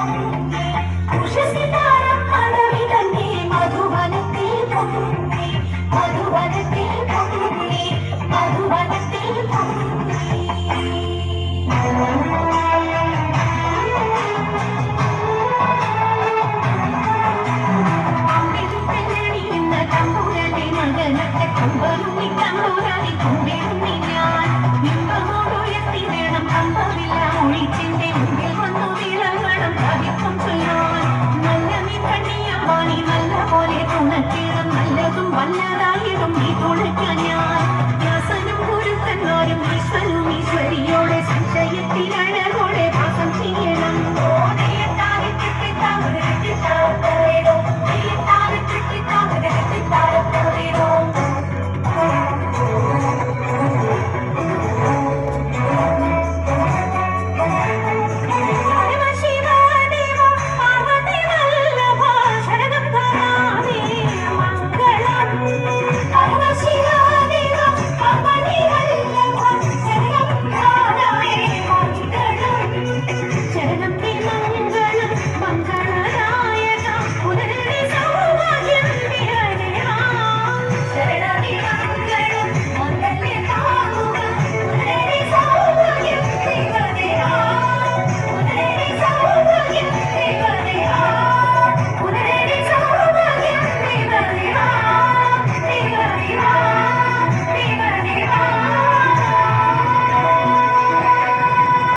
Bye. നല്ലതും വല്ലതായതും ഈ തുണയ്ക്കാൻ ഞാൻ. വ്യാസനം